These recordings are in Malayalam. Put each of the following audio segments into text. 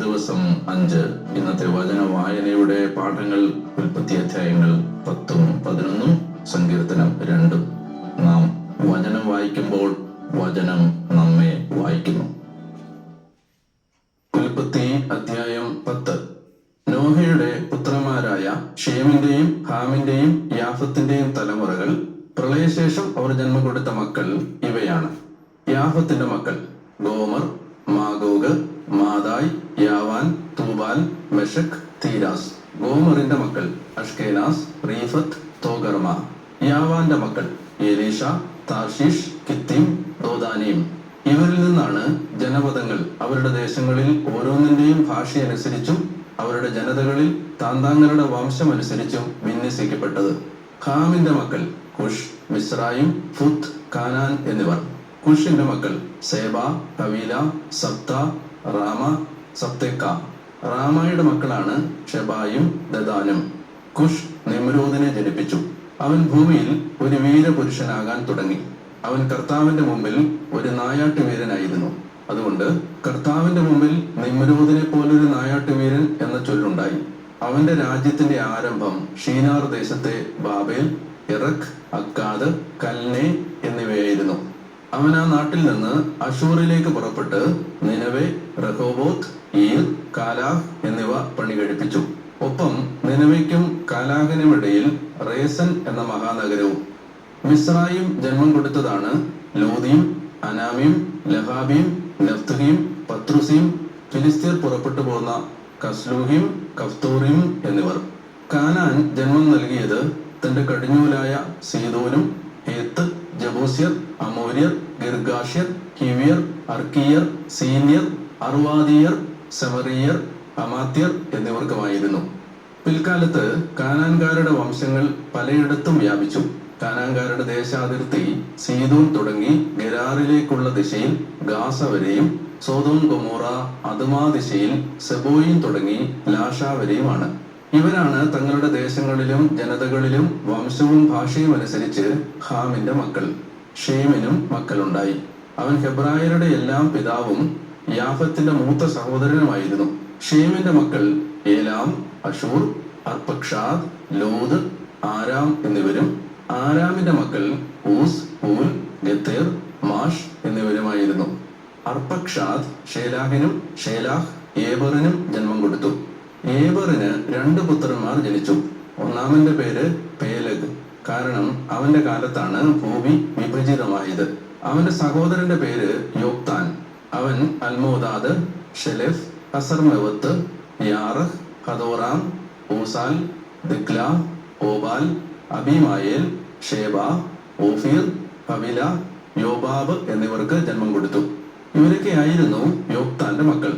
ദിവസം അഞ്ച്. ഇന്നത്തെ വചന വായനയുടെ പാഠങ്ങൾ ഉൽപ്പത്തി അധ്യായങ്ങൾ പത്തും പതിനൊന്നും സങ്കീർത്തനം രണ്ടും. നാം വചനം വായിക്കുമ്പോൾ വചനം നമ്മെ വായിക്കുന്നു. ഉൽപ്പത്തി അധ്യായം പത്ത്. നോഹയുടെ പുത്രന്മാരായ ഷേമിന്റെയും ഹാമിന്റെയും യാഫത്തിന്റെയും തലമുറകൾ പ്രളയശേഷം അവർ ജന്മം കൊടുത്ത മക്കൾ ഇവയാണ്. യാഫത്തിന്റെ മക്കൾ ഗോമർ മെഷക് തീരാസ് ഗോമറിന്റെ മക്കൾ അഷ്കേലാസ് റീഫത്ത് തോഗർമ യാവാന്റെ മക്കൾ ഏലീഷ താഷിഷ് കിത്തിം ദോദാനിയും ഇവരിൽ നിന്നാണ് ജനപദങ്ങൾ അവരുടെ ദേശങ്ങളിൽ ഓരോന്നിന്റെയും ഭാഷയനുസരിച്ചും അവരുടെ ജനതകളിൽ താന്താങ്ങളുടെ വംശമനുസരിച്ചും വിന്യസിക്കപ്പെട്ടത്. ഖാമിന്റെ മക്കൾ കുഷ് മിസ്രായും ഫുത്ത് കാനാൻ എന്നിവർ. കുഷിന്റെ മക്കൾ സേബ കവീല സപ്ത റാമ സപ്തേക്ക. റാമയുടെ മക്കളാണ് ഷെബായും ദദാനും. കുഷ് നിമ്രോദിനെ ജനിപ്പിച്ചു. അവൻ ഭൂമിയിൽ ഒരു വീരപുരുഷനാകാൻ തുടങ്ങി. അവൻ കർത്താവിന്റെ മുമ്പിൽ ഒരു നായാട്ടുവീരനായിരുന്നു. അതുകൊണ്ട് കർത്താവിന്റെ മുമ്പിൽ നിമ്രൂദിനെ പോലൊരു നായാട്ടുവീരൻ എന്ന ചൊല്ലുണ്ടായി. അവന്റെ രാജ്യത്തിന്റെ ആരംഭം ഷീനാർ ദേശത്തെ ബാബേൽ ഇറഖ് അക്കാദ് കൽനെ എന്നിവയായിരുന്നു. അവൻ ആ നാട്ടിൽ നിന്ന് അഷൂറിലേക്ക് പുറപ്പെട്ട് നിലവെ റഹോബോത്ത് ഈർ കാലാഹ് എന്നിവ പണി കഴിപ്പിച്ചു. ഒപ്പം നിലവയ്ക്കും കാലാഹിനും ഇടയിൽ റേസൻ എന്ന മഹാനഗരവും മിസ്രായും ജന്മം കൊടുത്തതാണ് ലോദിയും അനാമിയും ലഹാബിയും ലഫ്തുഹിയും പത്രുസിയും ഫിലിസ്തീർ പുറപ്പെട്ടു പോന്ന കസ്ലൂഹിയും കഫ്തൂറിയും എന്നിവർ. കാനാൻ ജന്മം നൽകിയത് തന്റെ കടിഞ്ഞൂലായ സീതോനും ഹേത്ത് ജബൂസ്യർ അമോര്യർ ഗിർഗാഷ്യർ കിവിയർ അർക്കിയർ സീനിയർ അർവാദിയർ സെമറിയർ അമാത്യർ എന്നിവർക്കുമായിരുന്നു. പിൽക്കാലത്ത് കാനാൻകാരുടെ വംശങ്ങൾ പലയിടത്തും വ്യാപിച്ചു. കാനാൻകാരുടെ ദേശാതിർത്തി സീതോൻ തുടങ്ങി ഗരാറിലേക്കുള്ള ദിശയിൽ ഗാസ വരെയും സോതോം ഗൊമോറ അതുമാ ദിശയിൽ സെബോയിൻ തുടങ്ങി ലാഷ വരെയുമാണ്. ഇവരാണ് തങ്ങളുടെ ദേശങ്ങളിലും ജനതകളിലും വംശവും ഭാഷയും അനുസരിച്ച് ഹാമിന്റെ മക്കൾ. ഷേമിനും മക്കളുണ്ടായി. അവൻ ഹെബ്രായരുടെ എല്ലാം പിതാവും യാഫത്തിന്റെ മൂത്ത സഹോദരനുമായിരുന്നു. ഷേമിന്റെ മക്കൾ Elam Asshur Arpachshad Lud Aram എന്നിവരും ആരാമിന്റെ മക്കൾ ഊസ് ഊൽ ഗത്തേർ മാഷ് എന്നിവരുമായിരുന്നു. അർപ്പക്ഷാദ് ഷേലാഹിനും ഷേലാഹ് ഏബറിനും ജന്മം കൊടുത്തു. ഏബറിന് രണ്ട് പുത്രന്മാർ ജനിച്ചു. ഒന്നാമന്റെ പേര് പേലഗ്. കാരണം അവന്റെ കാലത്താണ് ഭൂമി വിഭജിതമായത്. അവന്റെ സഹോദരന്റെ പേര് യോക്താൻ. അവൻ അൽമോദാദ് ഷെലെഫ് അസർമെവത്ത് യാറഹ് ഹദോറാം ഊസാൽ ദിക്ല ഓബാൽ അബിമായേൽ ഷേബ ഓഫീർ ഹവില യോബാബ് എന്നിവർക്ക് ജന്മം കൊടുത്തു. ഇവരൊക്കെയായിരുന്നു യോക്താന്റെ മക്കൾ.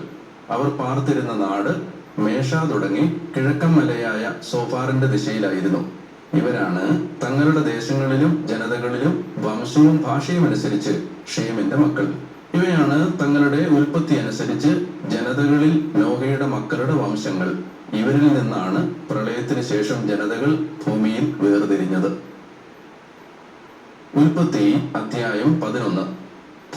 അവർ പാർത്തിരുന്ന നാട് മേഷ തുടങ്ങി കിഴക്കൻ മലയായ സോഫാറിന്റെ ദിശയിലായിരുന്നു. ഇവരാണ് തങ്ങളുടെ ദേശങ്ങളിലും ജനതകളിലും വംശവും ഭാഷയും അനുസരിച്ച് ഷേമിന്റെ മക്കൾ. ഇവയാണ് തങ്ങളുടെ ഉൽപ്പത്തി അനുസരിച്ച് ജനതകളിൽ നോഹയുടെ മക്കളുടെ വംശങ്ങൾ. ഇവരിൽ നിന്നാണ് പ്രളയത്തിന് ശേഷം ജനതകൾ ഭൂമിയിൽ വേർതിരിഞ്ഞത്. ഉൽപ്പത്തി അധ്യായം പതിനൊന്ന്.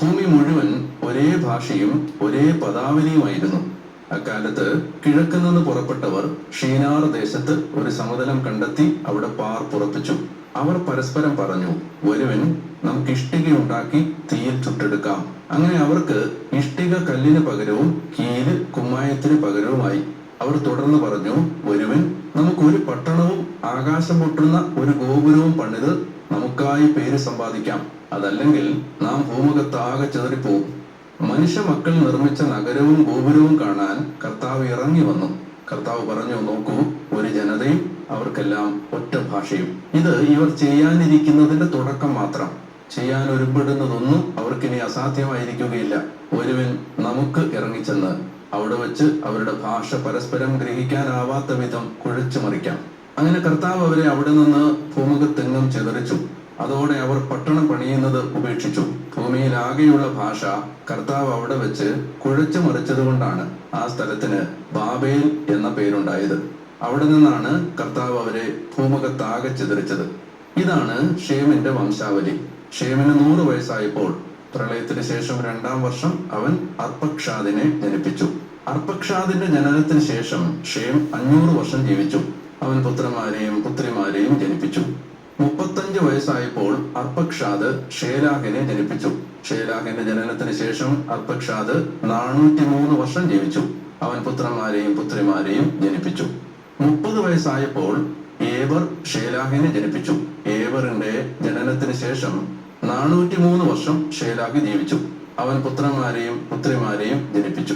ഭൂമി മുഴുവൻ ഒരേ ഭാഷയും ഒരേ പദാവലിയുമായിരുന്നു. അക്കാലത്ത് കിഴക്ക് നിന്ന് പുറപ്പെട്ടവർ ഷീനാർ ദേശത്ത് ഒരു സമതലം കണ്ടെത്തി അവിടെ പാർ പുറപ്പിച്ചു. അവർ പരസ്പരം പറഞ്ഞു ഒരുവൻ നമുക്ക് ഇഷ്ടിക ഉണ്ടാക്കി തീയിൽ ചുട്ടെടുക്കാം. അങ്ങനെ അവർക്ക് ഇഷ്ടിക കല്ലിന് പകരവും കീൽ കുമ്മായത്തിന് പകരവുമായി. അവർ തുടർന്ന് പറഞ്ഞു ഒരുവൻ നമുക്ക് ഒരു പട്ടണവും ആകാശം പൊട്ടുന്ന ഒരു ഗോപുരവും പണിത് നമുക്കായി പേര് സമ്പാദിക്കാം. അതല്ലെങ്കിൽ നാം ഭൂമുഖത്താകെ ചെതറിപ്പോവും. മനുഷ്യ മക്കൾ നിർമ്മിച്ച നഗരവും ഗോപുരവും കാണാൻ കർത്താവ് ഇറങ്ങി വന്നു. കർത്താവ് പറഞ്ഞു നോക്കൂ ഒരു ജനതയും അവർക്കെല്ലാം ഒറ്റ ഭാഷയും. ഇത് ഇവർ ചെയ്യാനിരിക്കുന്നതിന്റെ തുടക്കം മാത്രം. ചെയ്യാൻ ഒരുപ്പെടുന്നതൊന്നും അവർക്കിനി അസാധ്യമായിരിക്കുകയില്ല. ഒരുവൻ നമുക്ക് ഇറങ്ങിച്ചെന്ന് അവിടെ വെച്ച് അവരുടെ ഭാഷ പരസ്പരം ഗ്രഹിക്കാനാവാത്ത വിധം കുഴച്ചു മറിക്കാം അങ്ങനെ കർത്താവ് അവരെ അവിടെ നിന്ന് ഭൂമുഖത്തെങ്ങും ചിതറിച്ചു. അതോടെ അവർ പട്ടണം പണിയുന്നത് ഉപേക്ഷിച്ചു. ഭൂമിയിൽ ആകെയുള്ള ഭാഷ കർത്താവ് അവിടെ വെച്ച് കുഴച്ചു മറിച്ചത് കൊണ്ടാണ് ആ സ്ഥലത്തിന് ബാബേൽ എന്ന പേരുണ്ടായത്. അവിടെ നിന്നാണ് കർത്താവ് അവരെ ഭൂമുഖത്താകെ ചിതറിച്ചത്. ഇതാണ് ഷേമിന്റെ വംശാവലി. ഷേമിന് നൂറ് വയസ്സായപ്പോൾ പ്രളയത്തിന് ശേഷം രണ്ടാം വർഷം അവൻ അർപ്പക്ഷാദിനെ ജനിപ്പിച്ചു. അർപ്പക്ഷാദിന്റെ ജനനത്തിന് ശേഷം ഷേം അഞ്ഞൂറ് വർഷം ജീവിച്ചു. അവൻ പുത്രന്മാരെയും പുത്രിമാരെയും ജനിപ്പിച്ചു. മുപ്പത്തഞ്ച് വയസ്സായപ്പോൾ അർപ്പക്ഷാദ് ഷേലാഹിനെ ജനിപ്പിച്ചു. ഷേലാഹിന്റെ ജനനത്തിന് ശേഷം അർപ്പക്ഷാദ് നാനൂറ്റി മൂന്ന് വർഷം ജീവിച്ചു. അവൻ പുത്രന്മാരെയും പുത്രിമാരെയും ജനിപ്പിച്ചു. മുപ്പത് വയസ്സായപ്പോൾ ഏവർ ഷേലാഹിനെ ജനിപ്പിച്ചു. ഏബറിന്റെ ജനനത്തിന് ശേഷം നാനൂറ്റി മൂന്ന് വർഷം ഷേലാഹി ജീവിച്ചു. അവൻ പുത്രന്മാരെയും പുത്രിമാരെയും ജനിപ്പിച്ചു.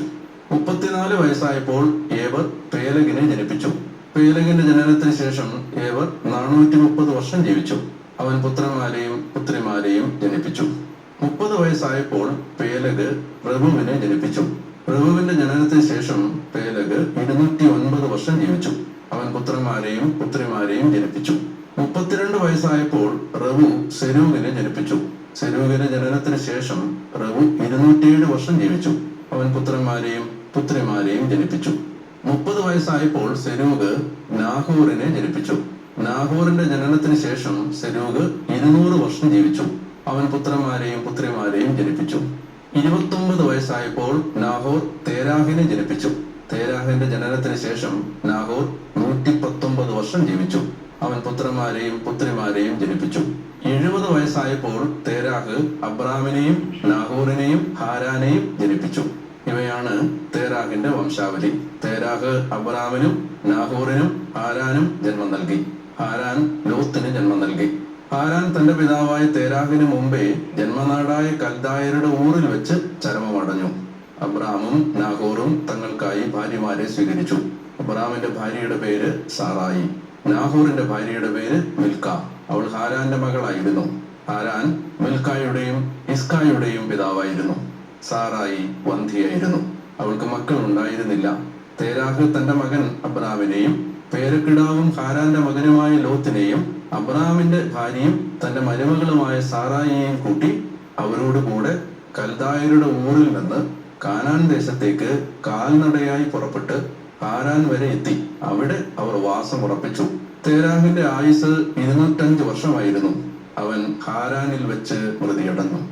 മുപ്പത്തിനാല് വയസ്സായപ്പോൾ ഏവർ പേലകിനെ ജനിപ്പിച്ചു. പേലകിന്റെ ജനനത്തിന് ശേഷം ഏവർ നാനൂറ്റി മുപ്പത് വർഷം ജീവിച്ചു. അവൻ പുത്രന്മാരെയും പുത്രിമാരെയും ജനിപ്പിച്ചു. മുപ്പത് വയസ്സായപ്പോൾ പേലഗ് പ്രഭുവിനെ ജനിപ്പിച്ചു. പ്രഭുവിന്റെ ജനനത്തിന് ശേഷം പേലഗ് ഇരുന്നൂറ്റി ഒൻപത് വർഷം ജീവിച്ചു. അവൻ പുത്രന്മാരെയും പുത്രിമാരെയും ജനിപ്പിച്ചു. മുപ്പത്തിരണ്ട് വയസ്സായപ്പോൾ റവു സെരൂഗിനെ ജനിപ്പിച്ചു. സെരൂഗിന്റെ ജനനത്തിന് ശേഷം റവു ഇരുന്നൂറ്റിയേഴ് വർഷം ജീവിച്ചു. അവൻ പുത്രന്മാരെയും പുത്രിമാരെയും ജനിപ്പിച്ചു. മുപ്പത് വയസ്സായപ്പോൾ സെരൂഗ് നാഹൂറിനെ ജനിപ്പിച്ചു. നാഹൂറിന്റെ ജനനത്തിന് ശേഷം സെരൂഗ് ഇരുന്നൂറ് വർഷം ജീവിച്ചു. അവൻ പുത്രന്മാരെയും പുത്രിമാരെയും ജനിപ്പിച്ചു. ഇരുപത്തൊമ്പത് വയസ്സായപ്പോൾ നാഹോർ തേരാഹിനെ ജനിപ്പിച്ചു. തേരാഹിന്റെ ജനനത്തിന് ശേഷം നാഹോർ നൂറ്റി പത്തൊമ്പത് വർഷം ജീവിച്ചു. അവൻ പുത്രന്മാരെയും പുത്രിമാരെയും ജനിപ്പിച്ചു. എഴുപത് വയസ്സായപ്പോൾ തേരാഹ് അബ്രാമിനെയും നാഹൂറിനെയും ഹാരാനെയും ജനിപ്പിച്ചു. ഇവയാണ് തേരാഹിന്റെ വംശാവലി. തേരാഹ് അബ്രാമിനും നാഹൂറിനും ഹാരാനും ജന്മം നൽകി. ഹാരാൻ ലോത്തിന് ജന്മം നൽകി. ഹാരാൻ തന്റെ പിതാവായ തേരാഹിന് മുമ്പേ ജന്മനാടായ കൽദായരുടെ ഊറിൽ വെച്ച് ചരമമടഞ്ഞു. അബ്രാമും നാഹോറും തങ്ങൾക്കായി ഭാര്യമാരെ സ്വീകരിച്ചു. അബ്രാമിന്റെ ഭാര്യയുടെ പേര് സാറായി. നാഹോറിന്റെ ഭാര്യയുടെ പേര് മിൽക്ക. അവൾ ഹാരാന്റെ മകളായിരുന്നു. ഹാരാൻ മിൽക്കായുടെയും ഇസ്കായുടെയും പിതാവായിരുന്നു. സാറായി വന്ധിയായിരുന്നു അവൾക്ക് മക്കൾ ഉണ്ടായിരുന്നില്ല. തേരാഹ് തന്റെ മകൻ അബ്രാമിനെയും പേരക്കിടാവും ഹാരാന്റെ മകനുമായ ലോത്തിനെയും അബ്രഹാമിന്റെ ഭാര്യയും തന്റെ മരുമകളുമായ സാറായിയെയും കൂട്ടി അവരോട് കൂടെ കൽദായരുടെ ഊരിൽ നിന്ന് കാനാൻ ദേശത്തേക്ക് കാൽനടയായി പുറപ്പെട്ട് ഹാരാൻ വരെ എത്തി. അവിടെ അവർ വാസം ഉറപ്പിച്ചു. തേരാഹിന്റെ ആയുസ് ഇരുന്നൂറ്റഞ്ച് വർഷമായിരുന്നു. അവൻ ഹാരാനിൽ വെച്ച് മൃതിയടഞ്ഞു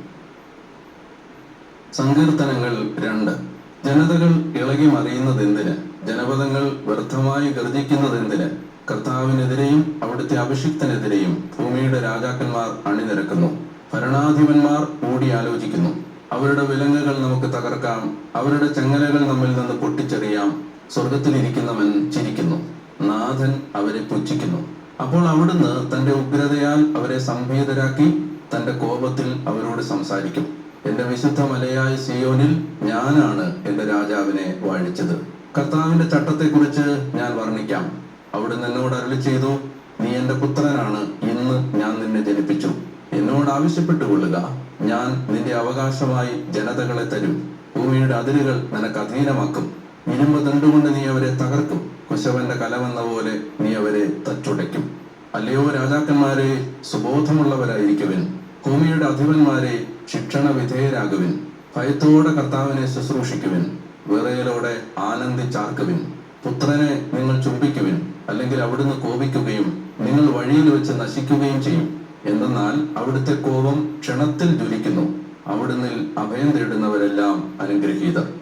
സങ്കീർത്തനങ്ങൾ രണ്ട്. ജനതകൾ ഇളകി മറിയുന്നതെന്തിന് ജനപദങ്ങൾ വ്യർത്ഥമായി ഗർജിക്കുന്നതെന്തിന് കർത്താവിനെതിരെയും അവിടുത്തെ അഭിഷിക്തനെതിരെയും ഭൂമിയുടെ രാജാക്കന്മാർ അണിനിരക്കുന്നു. ഭരണാധിപന്മാർ കൂടി ആലോചിക്കുന്നു അവരുടെ വിലങ്ങുകൾ നമുക്ക് തകർക്കാം. അവരുടെ ചങ്ങലകൾ നമ്മിൽ നിന്ന് പൊട്ടിച്ചെറിയാം. സ്വർഗത്തിലിരിക്കുന്നവൻ ചിരിക്കുന്നു. നാഥൻ അവരെ പുച്ഛിക്കുന്നു. അപ്പോൾ അവിടുന്ന് തന്റെ ഉഗ്രതയാൽ അവരെ സംഭീതരാക്കി തന്റെ കോപത്തിൽ അവരോട് സംസാരിക്കും. എന്റെ വിശുദ്ധ മലയായ സിയോനിൽ ഞാനാണ് എന്റെ രാജാവിനെ വാഴിച്ചത്. കർത്താവിന്റെ ചട്ടത്തെ കുറിച്ച് ഞാൻ വർണിക്കാം. അവിടുന്ന് എന്നോട് അരളി ചെയ്തു നീ എന്റെ പുത്രനാണ്. ഇന്ന് ഞാൻ നിന്നെ ജനിപ്പിച്ചു. എന്നോട് ആവശ്യപ്പെട്ടുകൊള്ളുക. ഞാൻ നിന്റെ അവകാശമായി ജനതകളെ തരും. ഭൂമിയുടെ അതിരുകൾ നിനക്ക് അധീനമാക്കും. ഇരുമ്പ് തണ്ടുകൊണ്ട് നീ അവരെ തകർക്കും. കുശവന്റെ കലമെന്ന പോലെ നീ അവരെ തച്ചുടയ്ക്കും. അല്ലയോ രാജാക്കന്മാരെ സുബോധമുള്ളവരായിരിക്കുവിൻ. ഭൂമിയുടെ അധിപന്മാരെ ശിക്ഷണ വിധേയരാകുവിൻ ഭയത്തോടെ കർത്താവിനെ ശുശ്രൂഷിക്കുവിൻ. വിറയലോടെ ആനന്ദിച്ചാർക്കുവിൻ പുത്രനെ നിങ്ങൾ ചുംബിക്കുവിൻ. അല്ലെങ്കിൽ അവിടുന്ന് കോപിക്കുകയും നിങ്ങൾ വഴിയിൽ വെച്ച് നശിക്കുകയും ചെയ്യും. എന്തെന്നാൽ അവിടുത്തെ കോപം ക്ഷണത്തിൽ ജ്വലിക്കുന്നു. അവിടുന്ന് അഭയം തേടുന്നവരെല്ലാം അനുഗ്രഹീതർ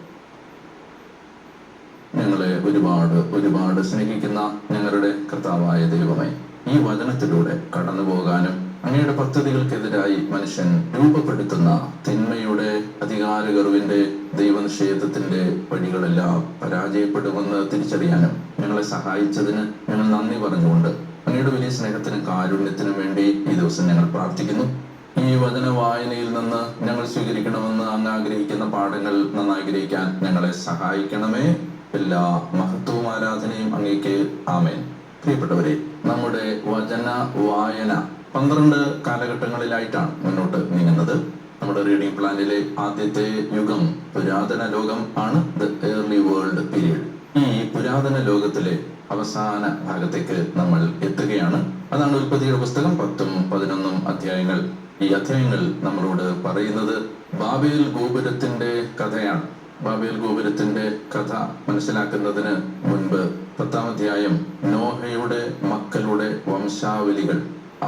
ഞങ്ങളെ ഒരുപാട് ഒരുപാട് സ്നേഹിക്കുന്ന ഞങ്ങളുടെ കർത്താവായ ദൈവമേ ഈ വചനത്തിലൂടെ കടന്നു പോകാനും അങ്ങയുടെ പദ്ധതികൾക്കെതിരായി മനുഷ്യൻ രൂപപ്പെടുത്തുന്ന തിന്മയുടെ അധികാര അധികാരകർവിന്റെ ദൈവനിഷേധത്തിന്റെ വഴികളെല്ലാം പരാജയപ്പെടുമെന്ന് തിരിച്ചറിയാനും ഞങ്ങളെ സഹായിച്ചതിന് ഞങ്ങൾ നന്ദി പറഞ്ഞുകൊണ്ട് അങ്ങയുടെ വലിയ സ്നേഹത്തിനും കാരുണ്യത്തിനും വേണ്ടി ഈ ദിവസം ഞങ്ങൾ പ്രാർത്ഥിക്കുന്നു. ഈ വചന വായനയിൽ നിന്ന് ഞങ്ങൾ സ്വീകരിക്കണമെന്ന് അങ്ങ് ആഗ്രഹിക്കുന്ന പാഠങ്ങൾ നന്നാഗ്രഹിക്കാൻ ഞങ്ങളെ സഹായിക്കണമേ. എല്ലാ മഹത്വവും ആരാധനയും അങ്ങേക്ക് ആമേൻ. പ്രിയപ്പെട്ടവരെ നമ്മുടെ വചന വായന പന്ത്രണ്ട് കാലഘട്ടങ്ങളിലായിട്ടാണ് മുന്നോട്ട് നീങ്ങുന്നത്. നമ്മുടെ റീഡിംഗ് പ്ലാനിലെ ആദ്യത്തെ യുഗം പുരാതന ലോകം ആണ് ദ ഏർലി വേൾഡ് പീരീഡ് ഈ പുരാതന ലോകത്തിലെ അവസാന ഭാഗത്തേക്ക് നമ്മൾ എത്തുകയാണ്. അതാണ് ഉൽപ്പത്തിയുടെ പുസ്തകം പത്തും പതിനൊന്നും അധ്യായങ്ങൾ. ഈ അധ്യായങ്ങൾ നമ്മളോട് പറയുന്നത് ബാബേൽ ഗോപുരത്തിന്റെ കഥയാണ്. ബാബേൽ ഗോപുരത്തിന്റെ കഥ മനസ്സിലാക്കുന്നതിന് മുൻപ് പത്താം അധ്യായം നോഹയുടെ മക്കളുടെ വംശാവലികൾ.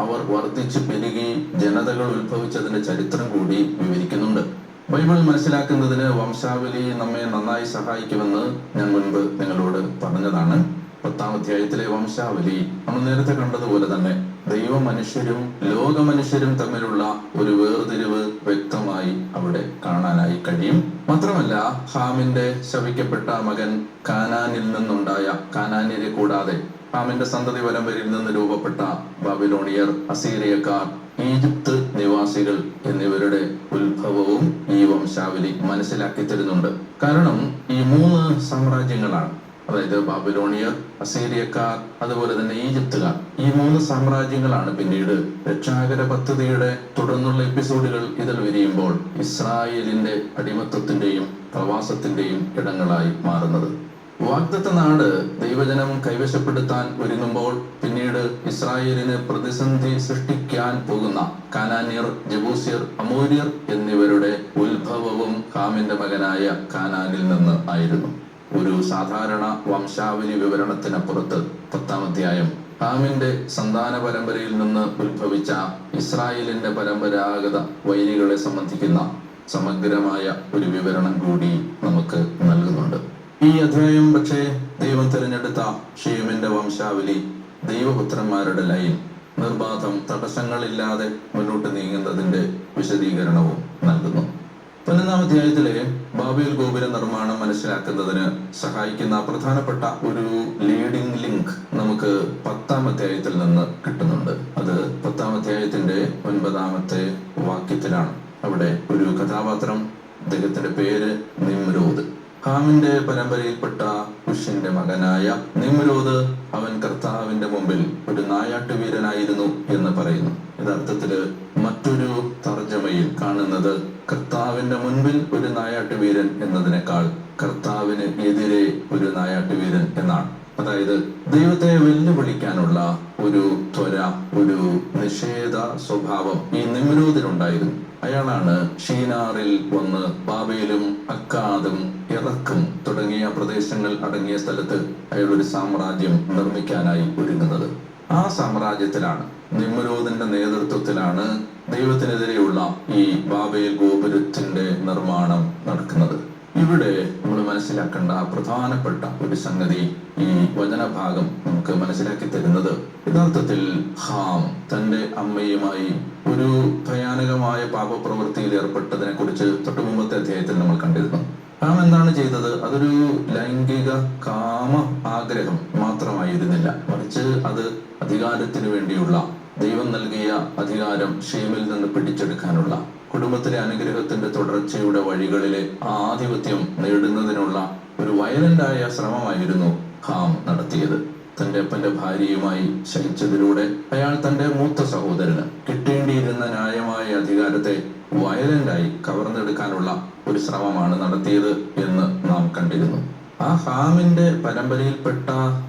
അവർ വർദ്ധിച്ചു പെരുകി ജനതകൾ ഉത്ഭവിച്ചതിന്റെ ചരിത്രം കൂടി വിവരിക്കുന്നുണ്ട്. ബൈബിൾ മനസ്സിലാക്കുന്നതിന് വംശാവലി നമ്മെ നന്നായി സഹായിക്കുമെന്ന് ഞാൻ മുൻപ് നിങ്ങളോട് പറഞ്ഞതാണ്. പത്താം അധ്യായത്തിലെ വംശാവലി നമ്മൾ നേരത്തെ കണ്ടതുപോലെ തന്നെ ദൈവ മനുഷ്യരും ലോക മനുഷ്യരും തമ്മിലുള്ള ഒരു വേർതിരിവ് വ്യക്തമായി അവിടെ കാണാനായി കഴിയും. മാത്രമല്ല ഹാമിന്റെ ശവിക്കപ്പെട്ട മകൻ കാനാനിൽ നിന്നുണ്ടായ കാനാനിരെ കൂടാതെ ഹാമിന്റെ സന്തതി പരമ്പരയിൽ നിന്ന് രൂപപ്പെട്ട ബാബിലോണിയർ അസീറിയക്കാർ ഈജിപ്ത് നിവാസികൾ എന്നിവരുടെ ഉത്ഭവവും ഈ വംശാവലി മനസ്സിലാക്കി തരുന്നുണ്ട്. കാരണം ഈ മൂന്ന് സാമ്രാജ്യങ്ങളാണ്. അതായത് ബാബിലോണിയർ അസീറിയക്കാർ അതുപോലെ തന്നെ ഈജിപ്തുകാർ. ഈ മൂന്ന് സാമ്രാജ്യങ്ങളാണ് പിന്നീട് രക്ഷാകര പദ്ധതിയുടെ തുടർന്നുള്ള എപ്പിസോഡുകൾ ഇതിൽ വിരിയുമ്പോൾ ഇസ്രായേലിന്റെ അടിമത്തത്തിന്റെയും പ്രവാസത്തിന്റെയും ഇടങ്ങളായി മാറുന്നത്. വാഗ്ദത്ത നാട് ദൈവജനം കൈവശപ്പെടുത്താൻ ഒരുങ്ങുമ്പോൾ പിന്നീട് ഇസ്രായേലിന് പ്രതിസന്ധി സൃഷ്ടിക്കാൻ പോകുന്ന കാനാന്യർ ജബൂസിയർ അമൂര്യർ എന്നിവരുടെ ഉത്ഭവവും ഹാമിന്റെ മകനായ കാനാനിൽ നിന്ന് ആയിരുന്നു. ഒരു സാധാരണ വംശാവലി വിവരണത്തിനപ്പുറത്ത് പത്താം അധ്യായം. ഹാമിന്റെ സന്താന പരമ്പരയിൽ നിന്ന് ഉത്ഭവിച്ച ഇസ്രായേലിന്റെ പരമ്പരാഗത വൈരികളെ സംബന്ധിക്കുന്ന സമഗ്രമായ ഒരു വിവരണം കൂടി നമുക്ക് നൽകുന്നുണ്ട്. ഈ അധ്യായം പക്ഷേ ദൈവം തിരഞ്ഞെടുത്ത ഷീമിന്റെ വംശാവലി ദൈവപുത്രന്മാരുടെ ലൈൻ നിർബാധം തടസ്സങ്ങളില്ലാതെ മുന്നോട്ട് നീങ്ങുന്നതിന്റെ വിശദീകരണവും നൽകുന്നു. പതിനൊന്നാം അധ്യായത്തിലെ ബാബേൽ ഗോപുര നിർമ്മാണം മനസ്സിലാക്കുന്നതിന് സഹായിക്കുന്ന പ്രധാനപ്പെട്ട ഒരു ലീഡിംഗ് ലിങ്ക് നമുക്ക് പത്താം അധ്യായത്തിൽ നിന്ന് കിട്ടുന്നുണ്ട്. അത് പത്താം അധ്യായത്തിന്റെ ഒൻപതാമത്തെ വാക്യത്തിലാണ്. അവിടെ ഒരു കഥാപാത്രം അദ്ദേഹത്തിന്റെ പേര് നിമ്രോദ്. ഹാമിന്റെ പരമ്പരയിൽപ്പെട്ട കുഷിന്റെ മകനായ നിമ്രോദ് അവൻ കർത്താവിന്റെ മുമ്പിൽ ഒരു നായാട്ടുവീരനായിരുന്നു എന്ന് പറയുന്നു. യഥാർത്ഥത്തിൽ മറ്റൊരു തർജമയിൽ കാണുന്നത് കർത്താവിന്റെ മുൻപിൽ ഒരു നായാട്ടുവീരൻ എന്നതിനേക്കാൾ കർത്താവിന് എതിരെ ഒരു നായാട്ടുവീരൻ എന്നാണ്. അതായത് ദൈവത്തെ വെല്ലുവിളിക്കാനുള്ള ഒരു ത്വര ഒരു നിഷേധ സ്വഭാവം ഈ നിമ്രോദിനുണ്ടായിരുന്നു അയാളാണ് ഷീനാറിൽ വന്ന് ബാബയിലും അക്കാദും ഇറക്കും തുടങ്ങിയ പ്രദേശങ്ങൾ അടങ്ങിയ സ്ഥലത്ത് അയാൾ ഒരു സാമ്രാജ്യം നിർമ്മിക്കാനായി ഒരുങ്ങുന്നത്. ആ സാമ്രാജ്യത്തിലാണ് നിമ്രോദിന്റെ നേതൃത്വത്തിലാണ് ദൈവത്തിനെതിരെയുള്ള ഈ ബാബേൽ ഗോപുരത്തിന്റെ നിർമ്മാണം നടക്കുന്നത്. ഇവിടെ നമ്മൾ മനസ്സിലാക്കേണ്ട പ്രധാനപ്പെട്ട ഒരു സംഗതി ഈ വചനഭാഗം നമുക്ക് മനസ്സിലാക്കി തരുന്നത്. യഥാർത്ഥത്തിൽ ഹാം തന്റെ അമ്മയുമായി ഒരു ഭയാനകമായ പാപപ്രവൃത്തിയിൽ ഏർപ്പെട്ടതിനെ കുറിച്ച് തൊട്ടു മുമ്പത്തെ അധ്യായത്തിൽ നമ്മൾ കണ്ടിരുന്നു. ഹാം എന്താണ് ചെയ്തത്? അതൊരു ലൈംഗിക കാമ ആഗ്രഹം മാത്രമായിരുന്നില്ല. മറിച്ച് അത് അധികാരത്തിന് വേണ്ടിയുള്ള ദൈവം നൽകിയ അധികാരം ഷെയ്മിൽ നിന്ന് പിടിച്ചെടുക്കാനുള്ള കുടുംബത്തിലെ അനുഗ്രഹത്തിന്റെ തുടർച്ചയുടെ വഴികളിലെ ആധിപത്യം നേടുന്നതിനുള്ള ഒരു വയലന്റായ ശ്രമമായിരുന്നു ഖാം നടത്തിയത്. തന്റെ അപ്പന്റെ ഭാര്യയുമായി ശയിച്ചതിലൂടെ അയാൾ തന്റെ മൂത്ത സഹോദരന് കിട്ടേണ്ടിയിരുന്ന ന്യായമായ അധികാരത്തെ വയലന്റായി കവർന്നെടുക്കാനുള്ള ഒരു ശ്രമമാണ് നടത്തിയത് എന്ന് നാം കണ്ടിരുന്നു. ആ ഹാമിന്റെ പരമ്പരയിൽപ്പെട്ട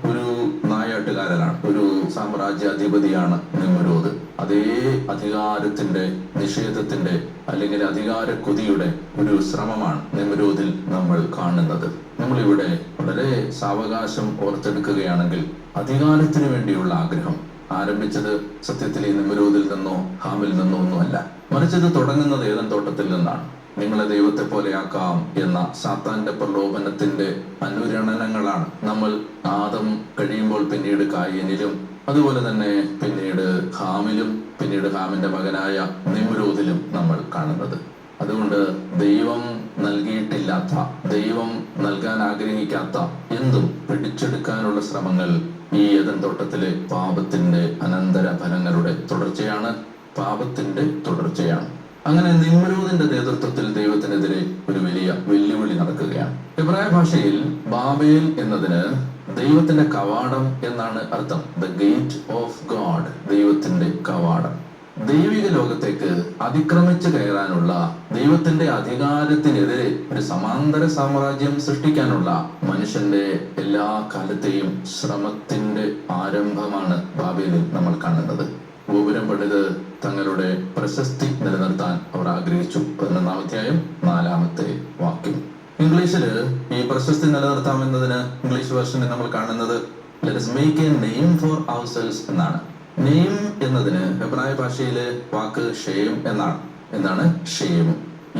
ഒരു നായാട്ടുകാരനാണ് ഒരു സാമ്രാജ്യാധിപതിയാണ് നിമരോത് അതേ അധികാരത്തിന്റെ നിഷേധത്തിന്റെ അല്ലെങ്കിൽ അധികാര കൊതിയുടെ ഒരു ശ്രമമാണ് നെമരൂതിൽ നമ്മൾ കാണുന്നത്. നമ്മളിവിടെ വളരെ സാവകാശം ഓർത്തെടുക്കുകയാണെങ്കിൽ അധികാരത്തിന് വേണ്ടിയുള്ള ആഗ്രഹം ആരംഭിച്ചത് സത്യത്തിൽ ഈ നെമരൂതിൽ നിന്നോ ഹാമിൽ നിന്നോ ഒന്നുമല്ല. മറിച്ചത് തുടങ്ങുന്നത് ഏതൻ തോട്ടത്തിൽ നിന്നാണ്. നിങ്ങളെ ദൈവത്തെ പോലെയാക്കാം എന്ന സാത്താന്റെ പ്രലോഭനത്തിന്റെ അനുരണനങ്ങളാണ് നമ്മൾ ആദം കഴിയുമ്പോൾ പിന്നീട് കായനിലും അതുപോലെ തന്നെ പിന്നീട് ഹാമിലും പിന്നീട് ഹാമിന്റെ മകനായ നിമ്രൂതിലും നമ്മൾ കാണുന്നത്. അതുകൊണ്ട് ദൈവം നൽകിയിട്ടില്ലാത്ത ദൈവം നൽകാൻ ആഗ്രഹിക്കാത്ത എന്തും പിടിച്ചെടുക്കാനുള്ള ശ്രമങ്ങൾ ഈ ഏതൻ തോട്ടത്തിലെ പാപത്തിന്റെ അനന്തര ഫലങ്ങളുടെ തുടർച്ചയാണ്. പാപത്തിന്റെ തുടർച്ചയാണ്. അങ്ങനെ നിമ്രൂദിന്റെ നേതൃത്വത്തിൽ ദൈവത്തിനെതിരെ ഒരു വലിയ വെല്ലുവിളി നടക്കുകയാണ്. ഇബ്രായ ഭാഷയിൽ ബാബേൽ എന്നതിന് ദൈവത്തിന്റെ കവാടം എന്നാണ് അർത്ഥം. ദ ഗേറ്റ് ഓഫ് ഗോഡ് ദൈവത്തിന്റെ കവാടം. ദൈവിക ലോകത്തേക്ക് അതിക്രമിച്ചു കയറാനുള്ള ദൈവത്തിന്റെ അധികാരത്തിനെതിരെ ഒരു സമാന്തര സാമ്രാജ്യം സൃഷ്ടിക്കാനുള്ള മനുഷ്യന്റെ എല്ലാ കാലത്തെയും ശ്രമത്തിന്റെ ആരംഭമാണ് ബാബേലിൽ നമ്മൾ കാണുന്നത്. ഗോപുരം പണിത് തങ്ങളുടെ പ്രശസ്തി നിലനിർത്താൻ അവർ ആഗ്രഹിച്ചു. പതിനൊന്നാം അധ്യായം നാലാമത്തെ വാക്യം. ഇംഗ്ലീഷിൽ ഈ പ്രശസ്തി നിലനിർത്താമെന്നതിന് ഇംഗ്ലീഷ് വേർഷനിൽ നമ്മൾ കാണുന്നത് make a name for ourselves എന്നാണ്. നെയിം എന്നതിന് ഹെബ്രായ ഭാഷയിലെ വാക്ക് ഷെയം എന്നാണ്. എന്താണ്? ഷെയം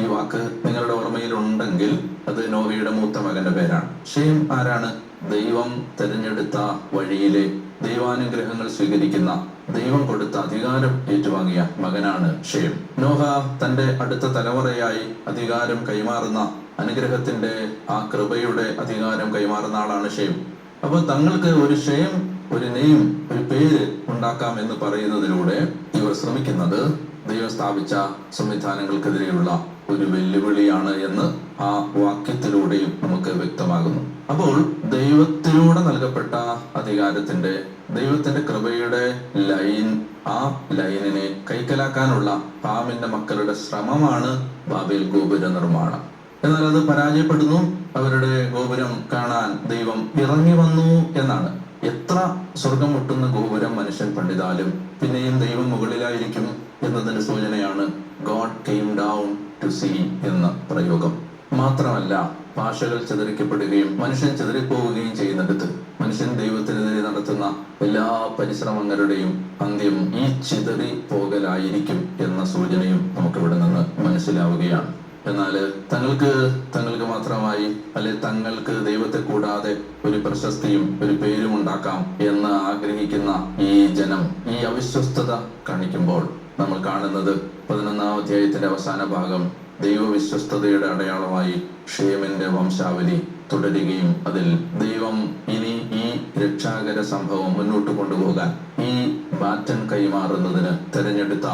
ഈ വാക്ക് നിങ്ങളുടെ ഓർമ്മയിൽ ഉണ്ടെങ്കിൽ അത് നോവയുടെ മൂത്ത മകന്റെ പേരാണ്. ഷെയം ആരാണ്? ദൈവം തിരഞ്ഞെടുത്ത വഴിയിലെ ദൈവാനുഗ്രഹങ്ങൾ സ്വീകരിക്കുന്ന ദൈവം കൊടുത്ത അധികാരം ഏറ്റുവാങ്ങിയ മകനാണ് ഷെയം നോഹ തന്റെ അടുത്ത തലമുറയായി അധികാരം കൈമാറുന്ന അനുഗ്രഹത്തിന്റെ ആ കൃപയുടെ അധികാരം കൈമാറുന്ന ആളാണ് ഷെയം. അപ്പൊ തങ്ങൾക്ക് ഒരു ഷെയം ഒരു നെയിം ഒരു പേര് ഉണ്ടാക്കാം എന്ന് പറയുന്നതിലൂടെ ഇവർ ശ്രമിക്കുന്നത് ദൈവം സ്ഥാപിച്ച സംവിധാനങ്ങൾക്കെതിരെയുള്ള ഒരു വെല്ലുവിളിയാണ് എന്ന് ആ വാക്യത്തിലൂടെയും നമുക്ക് വ്യക്തമാകുന്നു. അപ്പോൾ ദൈവത്തിലൂടെ നൽകപ്പെട്ട അധികാരത്തിന്റെ ദൈവത്തിന്റെ കൃപയുടെ ലൈൻ ആ ലൈനിനെ കൈക്കലാക്കാനുള്ള പാമിന്റെ മക്കളുടെ ശ്രമമാണ് ബാബേൽ ഗോപുര നിർമ്മാണം. എന്നാൽ അത് പരാജയപ്പെടുന്നു. അവരുടെ ഗോപുരം കാണാൻ ദൈവം ഇറങ്ങി വന്നു എന്നാണ്. എത്ര സ്വർഗം മുട്ടുന്ന ഗോപുരം മനുഷ്യൻ പണ്ഡിതാലും പിന്നെയും ദൈവം മുകളിലായിരിക്കും എന്നതിന്റെ സൂചനയാണ് God came down to see എന്ന പ്രയോഗം. മാത്രമല്ല ഭാഷകൾ ചിതറിക്കപ്പെടുകയും മനുഷ്യൻ ചിതറിപ്പോവുകയും ചെയ്യുന്നിടത്ത് മനുഷ്യൻ ദൈവത്തിനെതിരെ നടത്തുന്ന എല്ലാ പരിശ്രമങ്ങളുടെയും അന്ത്യം ഈ ചിതറി പോകലായിരിക്കും എന്ന സൂചനയും നമുക്ക് ഇവിടെ നിന്ന് മനസ്സിലാവുകയാണ്. എന്നാൽ തങ്ങൾക്ക് തങ്ങൾക്ക് മാത്രമായി അല്ലെ തങ്ങൾക്ക് ദൈവത്തെ കൂടാതെ ഒരു പ്രശസ്തിയും ഒരു പേരും ഉണ്ടാക്കാം എന്ന് ആഗ്രഹിക്കുന്ന ഈ ജനം ഈ അവിശ്വസ്തത കാണിക്കുമ്പോൾ നമ്മൾ കാണുന്നത് പതിനൊന്നാം അധ്യായത്തിന്റെ അവസാന ഭാഗം ദൈവവിശ്വസ്തതയുടെ അടയാളമായി ഷേമിന്റെ വംശാവലി തുടരുകയും അതിൽ ദൈവം ഇനി ഈ രക്ഷാകര സംഭവം മുന്നോട്ട് കൊണ്ടുപോകാൻ ഈ ബാറ്റൻ കൈമാറുന്നതിന് തെരഞ്ഞെടുത്ത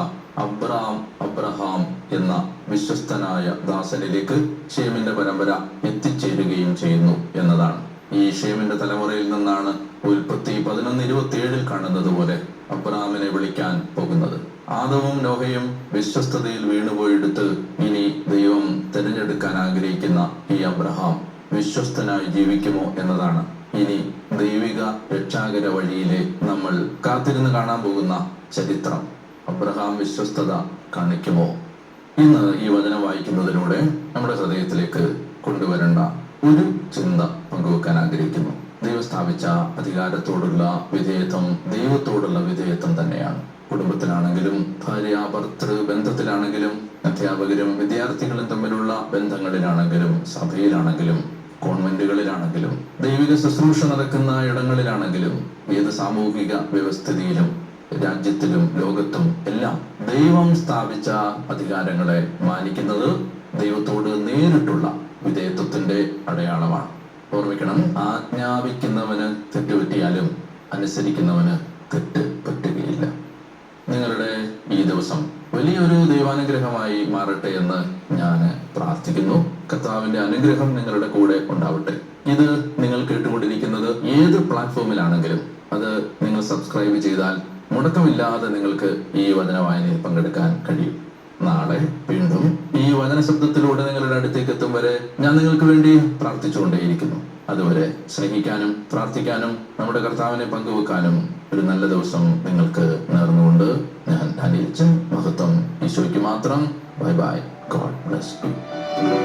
അബ്രഹാം അബ്രഹാം എന്ന വിശ്വസ്തനായ ദാസനിലേക്ക് ഷേമിന്റെ പരമ്പര എത്തിച്ചേരുകയും ചെയ്യുന്നു എന്നതാണ്. ഈ ഷേമിന്റെ തലമുറയിൽ നിന്നാണ് ഉൽപ്പത്തി പതിനൊന്ന് ഇരുപത്തി ഏഴിൽ കാണുന്നത് പോലെ അബ്രഹാമിനെ വിളിക്കാൻ പോകുന്നത്. ആദവും നോഹയും വിശ്വസ്തതയിൽ വീണുപോയെടുത്ത് ഇനി ദൈവം തിരഞ്ഞെടുക്കാൻ ആഗ്രഹിക്കുന്ന ഈ അബ്രഹാം വിശ്വസ്തനായി ജീവിക്കുമോ എന്നതാണ് ഇനി ദൈവിക രക്ഷാകര വഴിയിലെ നമ്മൾ കാത്തിരുന്ന് കാണാൻ പോകുന്ന ചരിത്രം അബ്രഹാം വിശ്വസ്തത കാണിക്കുമോ? ഇന്ന് ഈ വചനം വായിക്കുന്നതിലൂടെ നമ്മുടെ ഹൃദയത്തിലേക്ക് കൊണ്ടുവരേണ്ട ഒരു ചിന്ത പങ്കുവെക്കാൻ ആഗ്രഹിക്കുന്നു. ദൈവം സ്ഥാപിച്ച അധികാരത്തോടുള്ള വിധേയത്വം ദൈവത്തോടുള്ള വിധേയത്വം തന്നെയാണ്. കുടുംബത്തിലാണെങ്കിലും ഭാര്യ ഭർത്തൃ ബന്ധത്തിലാണെങ്കിലും അധ്യാപകരും വിദ്യാർത്ഥികളും തമ്മിലുള്ള ബന്ധങ്ങളിലാണെങ്കിലും സഭയിലാണെങ്കിലും കോൺവെന്റുകളിലാണെങ്കിലും ദൈവിക ശുശ്രൂഷ നടക്കുന്ന ഇടങ്ങളിലാണെങ്കിലും ഏത് സാമൂഹിക വ്യവസ്ഥിതിയിലും രാജ്യത്തിലും ലോകത്തും എല്ലാം ദൈവം സ്ഥാപിച്ച അധികാരങ്ങളെ മാനിക്കുന്നത് ദൈവത്തോട് നേരിട്ടുള്ള വിധേയത്വത്തിന്റെ അടയാളമാണ്. ഓർമ്മിക്കണം ആജ്ഞാപിക്കുന്നവന് തെറ്റുപറ്റിയാലും അനുസരിക്കുന്നവന് തെറ്റ് പറ്റുകയില്ല. നിങ്ങളുടെ ഈ ദിവസം വലിയൊരു ദൈവാനുഗ്രഹമായി മാറട്ടെ എന്ന് ഞാൻ പ്രാർത്ഥിക്കുന്നു. കർത്താവിന്റെ അനുഗ്രഹം നിങ്ങളുടെ കൂടെ ഉണ്ടാവട്ടെ. ഇത് നിങ്ങൾ കേട്ടുകൊണ്ടിരിക്കുന്നത് ഏത് പ്ലാറ്റ്ഫോമിലാണെങ്കിലും അത് നിങ്ങൾ സബ്സ്ക്രൈബ് ചെയ്താൽ മുടക്കമില്ലാതെ നിങ്ങൾക്ക് ഈ വചന വായനയിൽ പങ്കെടുക്കാൻ കഴിയും. നാളെ വീണ്ടും ഈ വചന ശബ്ദത്തിലൂടെ നിങ്ങളുടെ അടുത്തേക്ക് എത്തും വരെ ഞാൻ നിങ്ങൾക്ക് വേണ്ടി പ്രാർത്ഥിച്ചുകൊണ്ടേയിരിക്കുന്നു. അതുവരെ സ്നേഹിക്കാനും പ്രാർത്ഥിക്കാനും നമ്മുടെ കർത്താവിനെ പങ്കുവെക്കാനും ഒരു നല്ല ദിവസം നിങ്ങൾക്ക് നേർന്നുകൊണ്ട് ഞാൻ അനിൽച്ചൻ മഹത്വം. ഈശോയ്ക്ക് മാത്രം bye bye. God bless you.